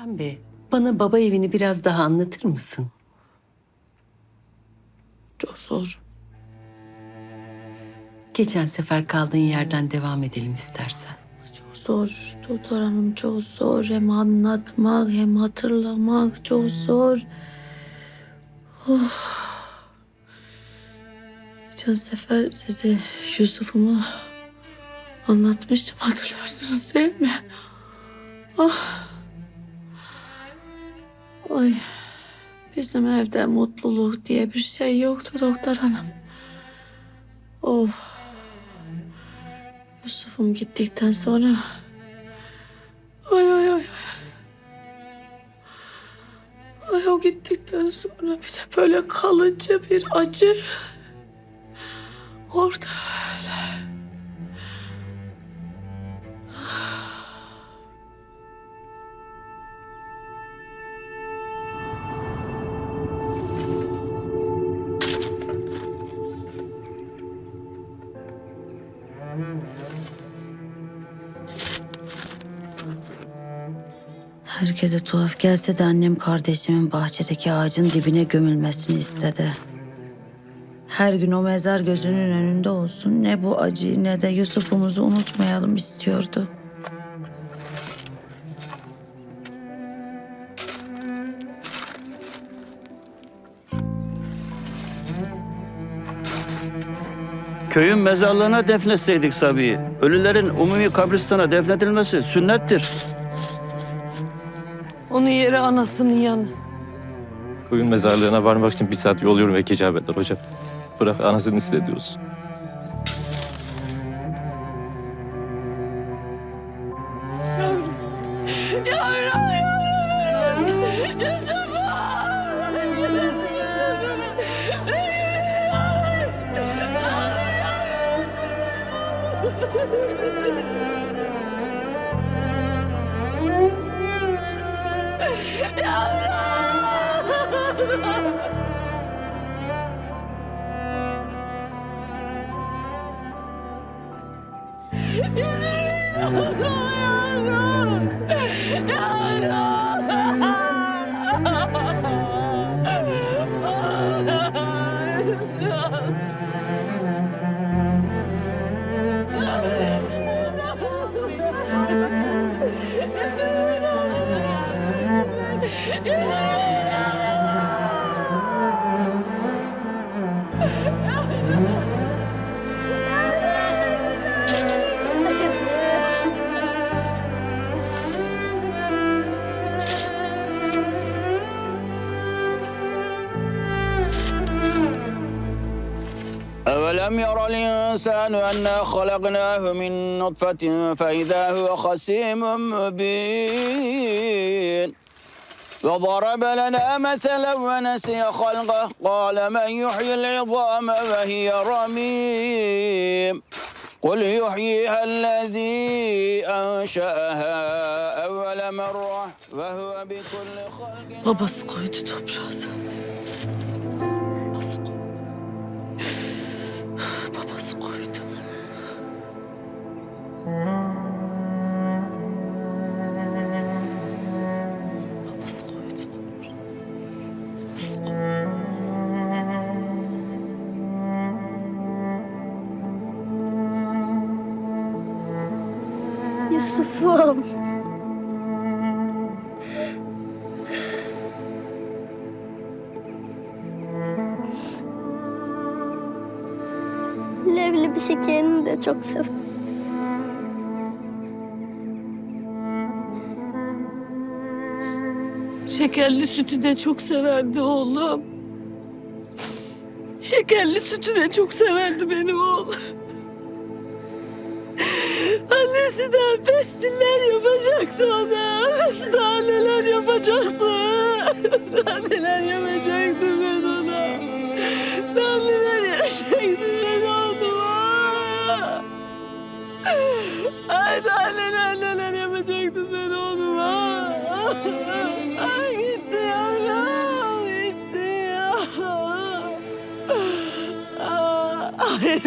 Pembe, bana baba evini biraz daha anlatır mısın? Çok zor. Geçen sefer kaldığın yerden devam edelim istersen. Çok zor. Doktor hanım çok zor. Hem anlatmak hem hatırlamak çok zor. Oh. Geçen sefer size Yusuf'umu anlatmıştım hatırlarsınız değil mi? Ah. Ay. Bizim evde mutluluk diye bir şey yoktu doktor hanım. Of. Yusuf'um gittikten sonra... Ay ay ay. Ay o gittikten sonra bir de böyle kalıcı bir acı. Orada Herkese tuhaf gelse de annem kardeşimin bahçedeki ağacın dibine gömülmesini istedi. Her gün o mezar gözünün önünde olsun. Ne bu acıyı ne de Yusuf'umuzu unutmayalım istiyordu. Köyün mezarlığına defnetseydik Sabi'yi. Ölülerin umumi kabristana defnedilmesi sünnettir. Onun yeri anasının yanı. Köyün mezarlığına varmak için bir saat yol yürümek icap eder hocam. Bırak anasını hissediyoruz. أولم ير الإنسان أنا خلقناه من نطفة فإذا هو خصيم مبين وضرب لنا مثلا ونسي خلقه. قال من يحيي العظام وهي رميم. قل يحييها الذي أنشأها أول مرة وهو بكل خلق. koydu toprağa zaten. Yusuf'um. Leblebi şekerini de çok severim. Şekerli sütü de çok severdi oğlum. Şekerli sütü de çok severdi benim oğlum. Annesi daha pestiller yapacaktı ona. Annesi daha neler yapacaktı. Daha neler yapacaktı ben ona. Daha neler yapacaktı ben oğluma. Ay daha neler neler yapacaktı ben oğluma. Ay gitti yavrum gitti ya. Ay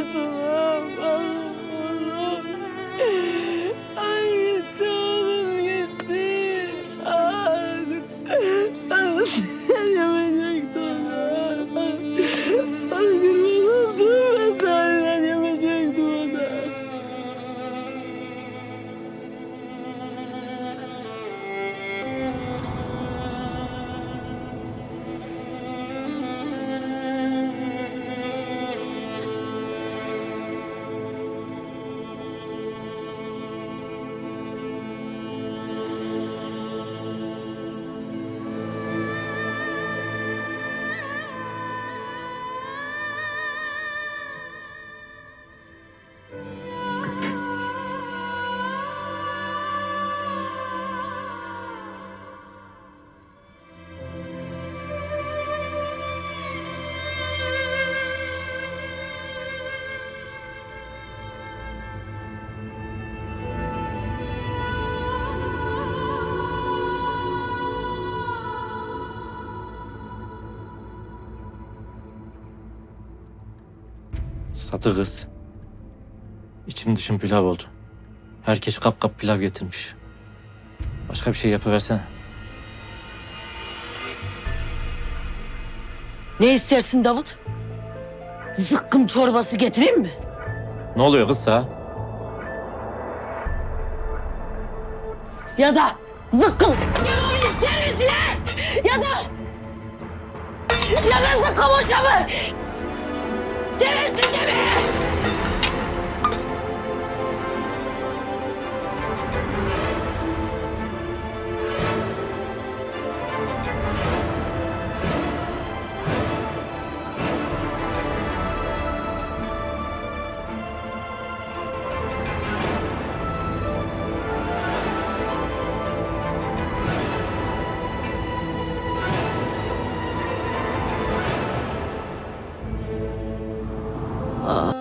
Satı kız. İçim dışım pilav oldu. Herkes kap kap pilav getirmiş. Başka bir şey yapıversene. Ne istersin Davut? Zıkkım çorbası getireyim mi? Ne oluyor kız sana? Ya da zıkkım kebabı ister misin ha? Ya da... Ya da zıkkım hoşamı! Seversin Ah.